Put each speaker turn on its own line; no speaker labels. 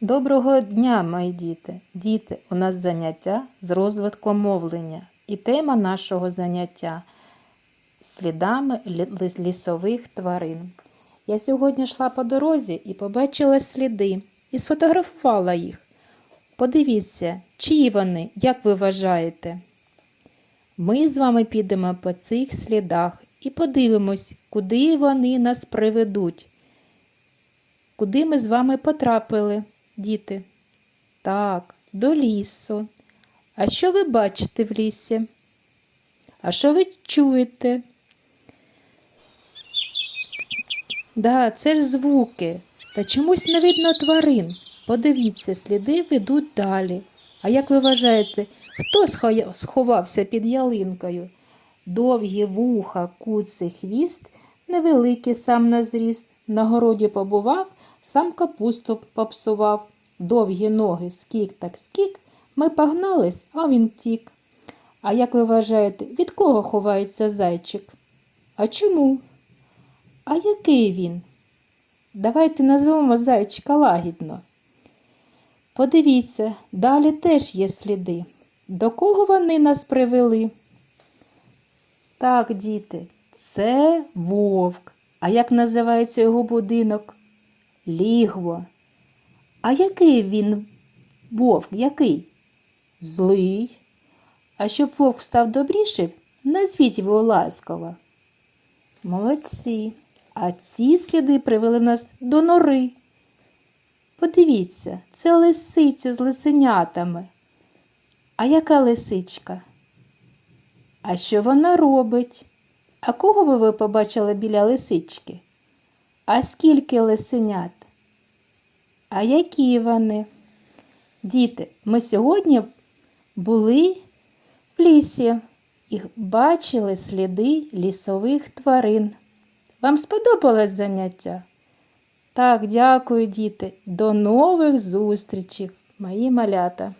Доброго дня, мої діти! Діти, у нас заняття з розвитку мовлення. І тема нашого заняття слідами лісових тварин. Я сьогодні йшла по дорозі і побачила сліди і сфотографувала їх. Подивіться, чиї вони, як ви вважаєте? Ми з вами підемо по цих слідах і подивимось, куди вони нас приведуть. Куди ми з вами потрапили, діти? Так, до лісу. А що ви бачите в лісі? А що ви чуєте? Да, це ж звуки. Та чомусь не видно тварин. Подивіться, сліди ведуть далі. А як ви вважаєте, хто сховався під ялинкою? Довгі вуха, куций хвіст, невеликий сам на зріст, на городі побував, сам капусту попсував, довгі ноги, скік так скік, ми погнались, а він тік. А як ви вважаєте, від кого ховається зайчик? А чому? А який він? Давайте назвемо зайчика лагідно. Подивіться, далі теж є сліди. До кого вони нас привели? Так, діти, це вовк. А як називається його будинок? Лігво. А який він вовк? Який? Злий. А щоб вовк став добрішим, назвіть його ласково. Молодці. А ці сліди привели нас до нори. Подивіться, це лисиця з лисенятами. А яка лисичка? А що вона робить? А кого ви, побачили біля лисички? А скільки лисенят? А які вони? Діти, ми сьогодні були в лісі і бачили сліди лісових тварин. Вам сподобалось заняття? Так, дякую, діти. До нових зустрічей, мої малята.